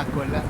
ปากคนแล้ว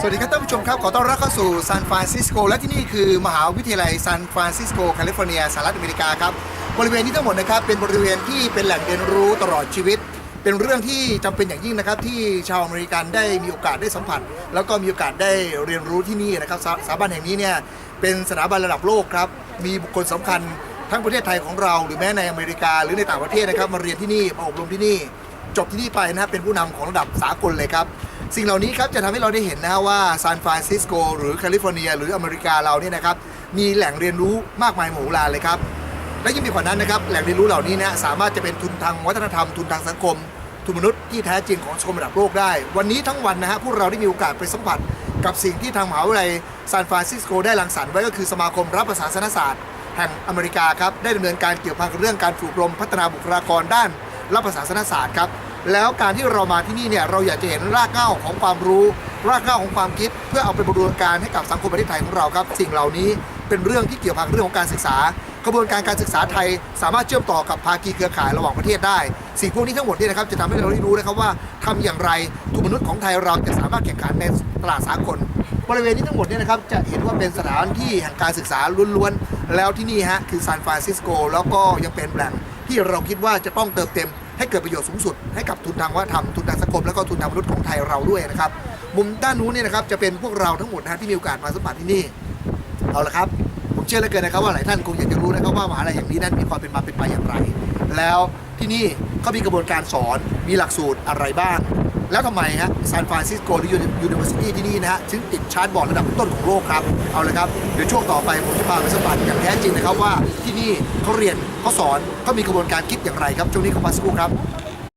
สวัสดีครับท่านผู้ชมครับ ขอต้อนรับเข้าสู่ซานฟรานซิสโกและที่นี่คือมหาวิทยาลัยซานฟรานซิสโกแคลิฟอร์เนียสหรัฐอเมริกาครับ บริเวณนี้ทั้งหมดนะครับ เป็นบริเวณที่เป็นแหล่งเรียนรู้ตลอดชีวิต เป็นเรื่องที่จำเป็นอย่างยิ่งนะครับที่ชาวอเมริกันได้มีโอกาสได้สัมผัส แล้วก็มีโอกาสได้เรียนรู้ที่นี่นะครับสถสถาบันแห่งนี้เนี่ยเป็นสถาบันระดับโลกครับ มีบุคคลสำคัญทั้งประเทศไทยของเรา หรือแม้ในอเมริกาหรือในต่างประเทศนะครับ มาเรียนที่นี่มาอบรมที่นี่ จบที่นี่ไปนะครับเป็นผู้นำของระดับสากลเลยครับ สิ่งเหล่านี้ครับจะทำให้เราได้เห็นนะว่าซานฟรานซิสโกหรือแคลิฟอร์เนีย หรืออเมริกาเราเนี่ยนะครับมีแหล่งเรียนรู้มากมายมโหฬารเลยครับและยิ่งมีกว่านั้นนะครับแหล่งเรียนรู้เหล่านี้นะสามารถจะเป็นทุนทางวัฒนธรรมทุนทางสังคมทุนมนุษย์ที่แท้จริงของสังคมระดับโลกได้ วันนี้ทั้งวันนะฮะพวกเราได้มีโอกาสไปสัมผัส กับสิ่งที่ทางมหาวิทยาลัยซานฟรานซิสโกได้รังสรรค์ไว้ก็คือสมาคมรับประศาสนศาสตร์ แห่งอเมริกาครับได้ดำเนินการเกี่ยวพันกับเรื่องการฝึกอบรมพัฒนาบุคลากรด้านรับประศาสนศาสตร์ครับแล้วการที่เรามาที่นี่เนี่ยเราอยากจะเห็นรากเหง้าของความรู้ รากเหง้าของความคิด เพื่อเอาไปบูรรการให้กับสังคมประเทศไทยของเราครับ สิ่งเหล่านี้เป็นเรื่องที่เกี่ยวพันกับเรื่องของการศึกษา กระบวนการการศึกษาไทย สามารถเชื่อมต่อกับภาคีเครือข่ายระหว่างประเทศได้ สิ่งพวกนี้ทั้งหมดนี่นะครับจะทำให้เราได้รู้นะครับว่าทำอย่างไรทุนมนุษย์ของไทยเราจะสามารถแข่งขันในตลาดสากลบริเวณนี้ทั้งหมดเนี่ยนะครับจะเห็นว่าเป็นสถานที่แห่งการศึกษาล้วนๆแล้วที่นี่ฮะคือซานฟรานซิสโกแล้วก็ยังเป็นแหล่งที่เราคิดว่าจะต้องเติมเต็มให้เกิดประโยชน์สูงสุดให้กับทุนทางวัฒนธรรมทุนทางสังคมแล้วก็ทุนทางมนุษย์ของไทยเราด้วยนะครับมุมด้านนู้นเนี่ยนะครับจะเป็นพวกเราทั้งหมดนะที่มีโอกาสมาสัมผัสที่นี่เอาละครับ เชื่อเหลือเกินนะครับว่าหลายท่านคงอยากจะรู้นะครับว่ามหาลัยแห่งนี้นั้นมีความเป็นมาเป็นไปอย่างไร แล้วที่นี่เขามีกระบวนการสอนมีหลักสูตรอะไรบ้าง แล้วทำไมฮะซานฟรานซิสโกหรือยูนิเวอร์ซิตี้ที่นี่นะฮะถึงติดชาร์ตบอร์ดระดับต้นของโลกครับ เอาเลยครับ เดี๋ยวช่วงต่อไปผมจะพาไปสัมผัสอย่างแท้จริงนะครับว่าที่นี่เขาเรียนเขาสอนเขามีกระบวนการคิดอย่างไรครับช่วงนี้เขามาสักครู่ครับ